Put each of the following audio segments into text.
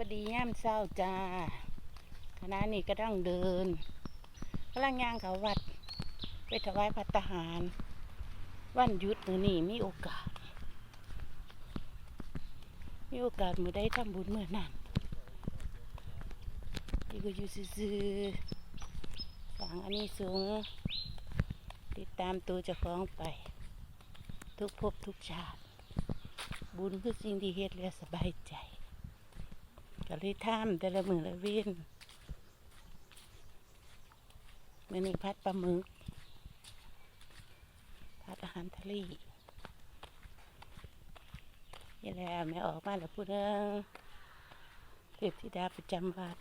วัสดีย่ามเศร้าจ้าคณะนี้ก็ต้องเดินกำลังย่างเขาวัด ไปถวายพัตหาร วันหยุดมือนี้มีโอกาส มีโอกาสมือได้ทำบุญเมื่อนั้นที่ก็อยู่ซื่อฝังอันนี้สูง ติดตามตัวเจ้าของไป ทุกภพทุกชาติ บุญคือสิ่งที่เฮ็ดแล้วสบายใจ ก็เลยท่ามแต่ละมือละเว้นมื่อนี้พัดปลาหมึก พัดอาหารทะเลนี่แหละแม่ออกมาแล้วพูดเรื่องเทพธิดาประจำวัด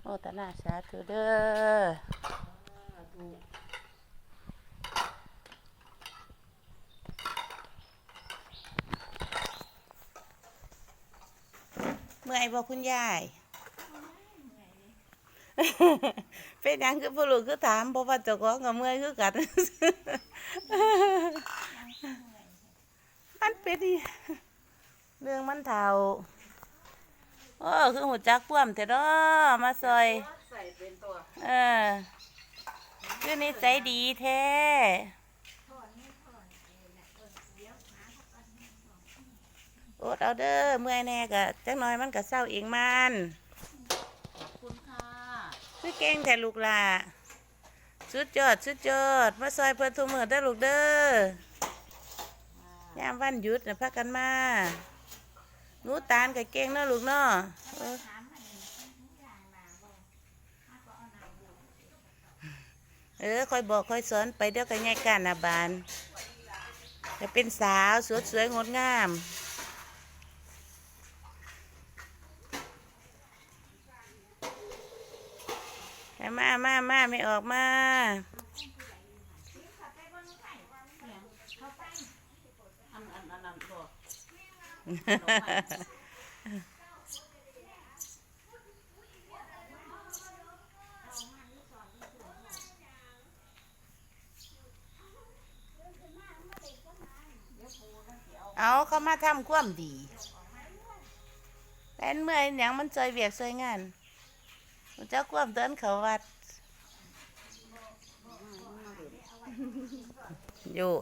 โมตนาสาธุเด้อ มื่อยบอกคุณยายเป็นหยังคือผู้ลูกคือถามเพราะว่าเจ้าของกับเมื่อยคือกันมันเป็นอีเรื่องมันเท่าโอ้คือหัวจักพ่วมแต่ดอมาซอยใส่เป็นตัวเออคือนิสัยดีแท้ อดเอาเด้อเมื่อยแน่กะจักหน่อยมันก็เศร้าเองมันขอบคุณค่ะคือเก่งแต่ลูกหล่ะสุดยอดสุดยอดมาซอยเพิ่นทุกมื้อเด้อลูกเด้อยามวันหยุดน่ะพากันมาหนูตาลก็เก่งเนาะลูกเนาะเออเออคอยบอกคอยสอนไปเดี๋ยวก็ง่ายกันนะบานจะเป็นสาวสวยสวยงดงาม มามามาไม่ออกมาเอาเขามาทำความดีเป็นเมื่อยหยังมันซอยเวียกซอยงาน มันเจ้าความเดินเขาวัด อยู่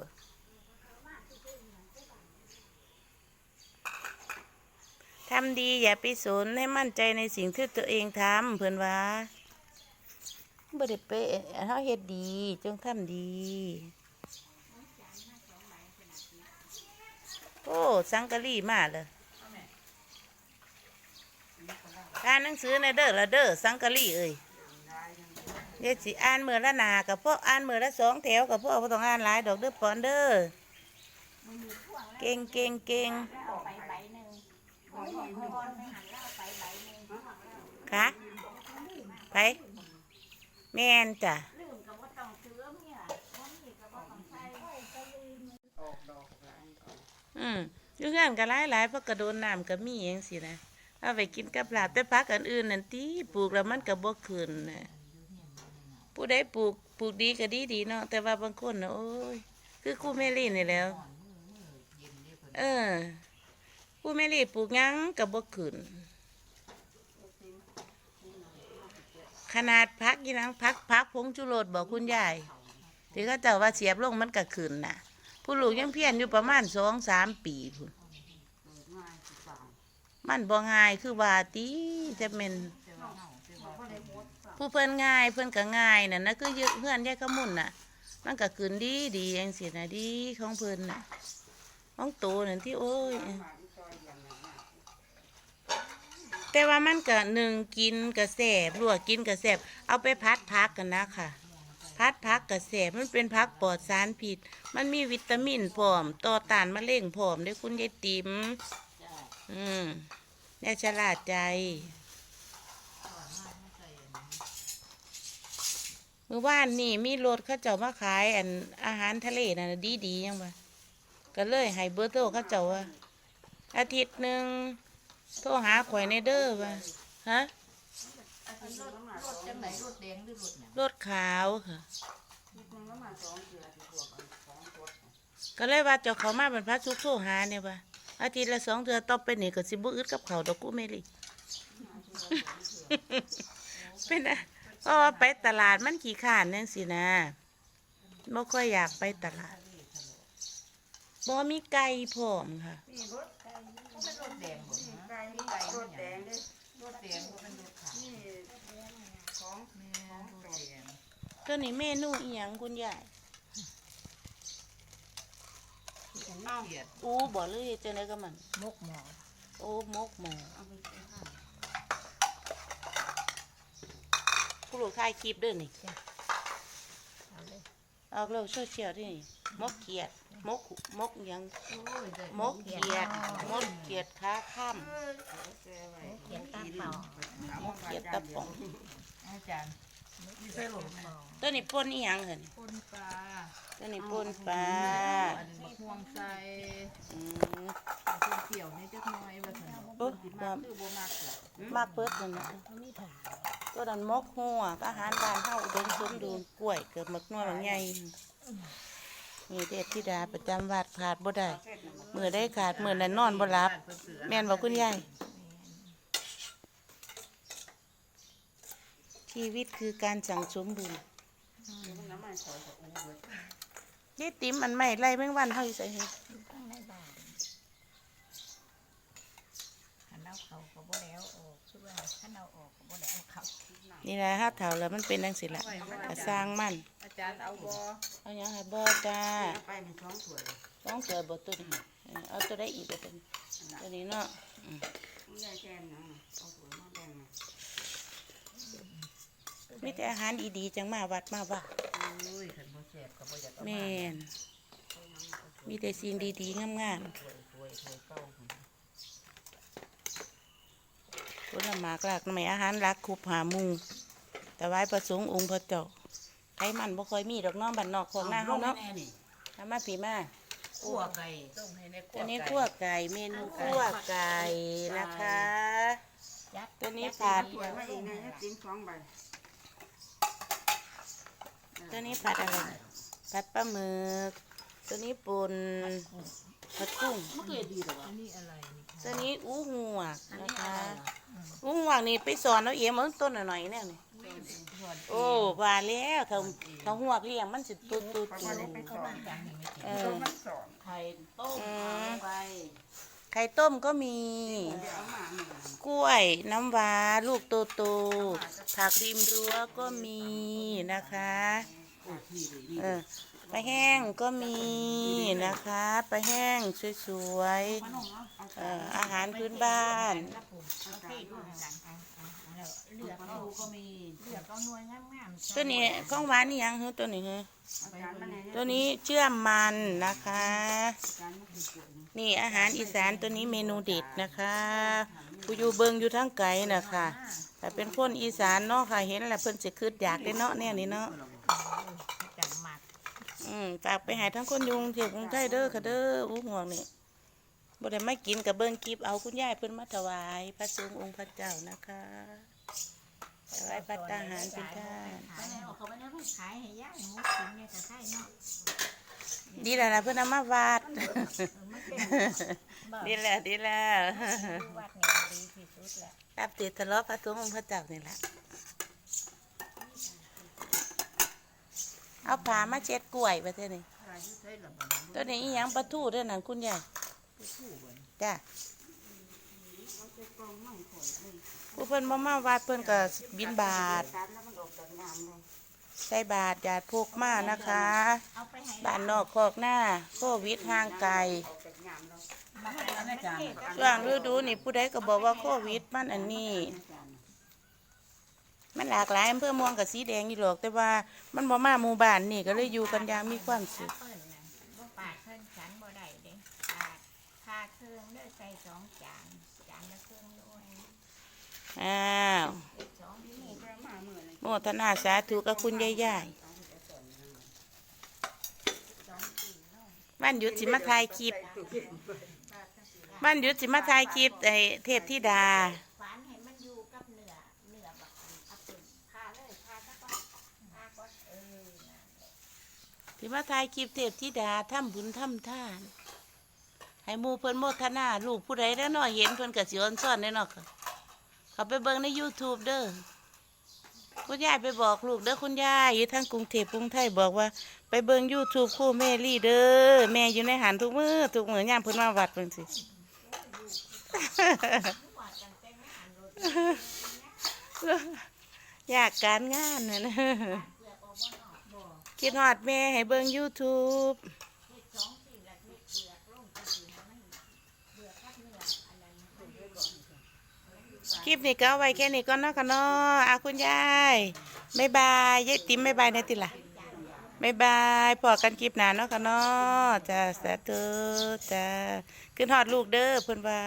ทำดีอย่าไปสนให้มั่นใจในสิ่งที่ตัวเองทำเพื่อนว่าบ่ได้เป๊ะเขาเฮ็ดดี จงทำดี โอ้ สังกะรีมาเลย อ่านหนังสือในเด้อละเด้อสังกะรีเอ้ยเดี๋ยวสิอ่านมือละหนากับพ่ออ่านมือละสองแถวกับพ่อพ่ต้องอ่านหลายดอกเด้อปอนเด้อเก่งเก่งเก่งค่ะไปแม่นจ้ะอืมยู่เพื่อนก็หลายหลายๆเพราะกระโดนน้ำก็มีเองสินะ เอาไปกินกับลาบแต่พักอันอื่นนั่นตีปลูกแล้วมันก็บ่ขึ้นนะผู้ใดปลูกปลูกดีก็ดีดีเนาะแต่ว่าบางคนนะโอ้ยคือครูแม่ลี่นี่แล้ว เออครูแม่ลี่ปลูกหยังก็บ่ขึ้นขนาดพักยี่นังพักพักพงจุโรดบอกคุณยายที่เขาเจ้าว่าเสียบลงมันก็ขึ้นน่ะ ผู้ลูกยังเพี้ยนอยู่ประมาณสองสามปีพุ่น มันบ่ง่ายคือว่าตีจะเป็นผู้เพิ่นง่ายเพิ่นก็ง่ายน่ะนะคือยึดเพื่อนแยกขมุนน่ะ มันก็ขึ้นดีดีเองสินะดีของเพิ่นน่ะของโตนั่นที่โอ้ยแต่ว่ามันก็หนึ่งกินกระแสบลวกกินกระแสบเอาไปพัดพักกันนะค่ะ พัดพักกระแสบมันเป็นพักปลอดสารพิษมันมีวิตามินพร้อม ต่อต้านมะเร็งพร้อมด้วยคุณยายติ๋มอืม แน่ฉลาดใจ เมื่อวานนี่มีรถเขาเจ้ามาขายอันอาหารทะเลน่ะดีดีๆยังไงก็เลยให้เบอร์โทรเขาเจ้าว่าอาทิตย์หนึ่งโทรหาข่อยในเด้อว่าฮะรถจังไหนรถแดงหรือรถเนี่ยรถขาวค่ะก็เลยว่าเจ้าเขามาเป็นพระชุกโทรหาเนี่ยว่า อาทิตย์ละสองเทื่อต่อไปนี่ก็สิบ่อึดกับเขาวดอกกูเมลี่เป็นอะเพราะว่าไปตลาดมันขี้ข้านจังสินะบ่ค่อยอยากไปตลาดบ่มีไก่พร้อมค่ะนี่รถเขาเป็นรถแดงบ่ฮะไก่มีไก่รถแดงเด้รถแดงบ่เป็นรถขาวนี่ของแม่รถแดงตัวนี้เมนูอีหยังคุณยาย เอ้าเกียดอูบ่หรือเฮ็ดจังไดกับมัน มกหมอโอ้มกหมอเอาไปใส่ข้าวผู้ลูกถ่ายคลิปเด้อนี่ เอาเลยเอาลงโซเชียลที่นี่มกเขียดมกมกหยังโอ้ยได้มกเขียดมกเขียดขาค่ำแซ่ไว้เขียนตาเปล่า มกเขียดตะป่อง อาจารย์ มีใส่หลงเปล่าตัวนี้ป่นอีหยังเหรอนี่ปนปลาตัวนี้ป่นปลาอันนี้มะม่วงใส่อืมเอาส้มเปรี้ยวให้จักหน่อยว่าซั่นปุ๊บสิว่ามากคือบ่มากล่ะมากเปิดนั่นนะตัวนั้นมกหัวอาหารบ้านเฮาอุดมสมบูรณ์กล้วยเกิดมักน้อยมักใหญ่นี่เด็ดธิดาประจำวัดขาดบ่ได้มื้อได้ขาดมื้อนั้นนอนบ่หลับ แม่นบ่คุณยาย ชีวิตคือการสั่งสมบุญน้ำมันใส่กับอูเบิดนี่ติ๋มอันใหม่ไล่แมงวันเฮาอยู่ใส่ให้ข้างในบ้านหันเอาเขาก็บ่แล้วออกคือว่าหันเอาออกก็บ่แล้วเอาเขานี่แหละฮะเฒ่าแล้วมันเป็นจังซี่ล่ะก็สร้างมันอาจารย์เอาบ่เอาหยังให้บ่จ้าเอาไปเป็นท้องสวยต้องเจอบ่ตัวนี้เออเอาตัวได้อีกตัวนี้ตัวนี้เนาะอืมไม่ใช่แกมนะเอาสวยมาแดงนะ มีแต่อาหารดีๆจังมาวัดมาว่าโอ้ยคันบ่แซ่บก็บ่อยากเอาแม่นมีแต่สิ่งดีๆงามป่วยป่วยป่วยเก้าพุ่นๆผลหมากหลากไม่อาหารรักคุบหาหมูแต่ไว้ประสงค์องค์พระเจ้าไขมันบ่ค่อยมีดอกเน้องบ้านนอกของหน้าเฮาเนาะแน่นี่ทำมาปีมาคั่วไก่ต้มให้ในคั่ตัววนี้ไก่คั่วไก่เมนูคั่วไก่นะคะยัดตัวนี้ผัด สวยมาอีกนะจิ้มสองใบ ตัวนี้ผัดอะไรผัดปลาหมึก ตัวนี้ป่นผัดกุ้งมันเคยดีหรอวะอันนี้อะไรนี่คะตัวนี้อู้หัวกอันนะนี้อะคะไรล่ะอู้หัวกนี่ไปสอนเอาเองมันต้นหน่อยๆเนี่ยนี่ส่วนโอ้ว่าแล้วเขาเขาหัวกเลี้ยงมันสิตุดตุดประตุมาณดนี้ไปสเขาอบ้านนกันนี่ไม่กินเอต้อมมันสอนไข่ต้มเอาไป ไข่ต้มก็มี กล้วยน้ำว้าลูกโตโตๆผักริมรั้วก็มีนะคะโอ้ที่ดีเออปลาแห้งก็มีนะคะปลาแห้งสวยๆเอาเอาๆเอ่ออาหารพื้นบ้าน ครับผมเอาเอาใส่ที่ด้ด้ววยยกันเอาเอาเอาแล้วเลือกปลาเอาทูก็มีเลือกเอาหน่วยงามๆตัวนี้ของหวานนี่ยังเหรอตัวนี้เหรออาจารย์มันเนี่ยตัวนี้เชื่อมมันนะคะอาจารย์มันคือสวยนะนี่อาหารอีสานตัวนี้เมนูเด็ดนะคะผู้อยู่เบิงอยู่ทั้งไกลนะคะแต่เป็นคนอีสานเนาะค่ะเห็นแล้วเพิ่นจะคืดอยากได้เนาะเนี่ยนี่เนาะจังหมักอืมฝากไปใหาทั้งคนอยุงเทียบกรุงไทยเด้อค่ะเด้ออู้ห่วงนี่บ่ได้ไม่กินกับเบิ่งคลิปเอาคุณยายเพิ่นมาถวาย พระสงฆ์องค์พระเจ้านะคะ ถวายพระทหารเป็นท่านขายเอาเขาไปแล้วขายให้ย่ายหมูกินเนี่ยก็ใช่เนาะดีแล้วนะเพิ่นเอามาวาดเออมันเป็นดีแล้วดีแล้ววัดเนี่ยดีที่สุดแหละรับติดทะเลาะพระสงฆ์องค์พระเจ้านี่แหละ เอาผ้ามาเช็ดกล้วยไปเท่านี้ขายอยู่ใช่หรือเปล่าตัวนี้อีหยังปลาทูเด้อนั่นคุณยายผู้เบิ่นจ้ะ ผู้เพิ่นบ่มาวัดเพิ่นก็บินบาท ใส่บาทญาติพกมานะคะบ้านนอกคอกหน้าโควิดห่างไกลช่วงฤดูนี่ผู้ใดก็บอกว่าโควิดมันอันนี้ มันหลากหลายอำเภอมืองกับสีแดงอยู่หรอก แต่ว่ามันบ่มาหมู่บ้านนี่ก็เลยอยู่กันอย่างมีความสุขเปิ้นน่ะบ่ปาดเพิ่นฉันบ่ได้เด้ปาดพาเครื่องเด้อใส่สองจานจานละเครื่องด้วย อ้าวโมทนาสาธุกับคุณยายๆสองสี่เนาะบ้านหยุดสิมาถ่ายคลิปบ้านหยุดสิมาถ่ายคลิปไอเทพธิดาฝานให้มันอยู่กับเนื้อเนื้อแบบอันเอาทาถ่ายคลิปเทพธิดาทำบุญทำทานให้มูเพิ่นโมทนาลูกผู้ใดแล้วเนาะเห็นเพิ่นก็สิอ่อนซ่อนแน่นาะค่ะ เขาไปเบิ่งใน YouTube เด้อคุณยายไปบอกลูกเด้อคุณยายอยู่ทางกรุงเทพกรุงไทยบอกว่า ไปเบิ่ง YouTube คู่แม่ลี่เด้อแม่อยู่ในหันทุกมือทุกมือยามเพิ่นมาวัดเพิ่นสิ อยากการงานนะนะคิดฮอดแม่ให้เบิ่ง YouTube คลิปนี้ก็เอาไว้แค่นี้ก็นอกกันเนาะอาคุณยายบ๊ายบายยายติ๋มบ๊ายบายนะติล่ะบ๊ายบายพอกันคลิปหน้าเนาะกันเนาะจ้าสาธุจ้าขึ้นหอดลูกเด้อเพื่อนว่า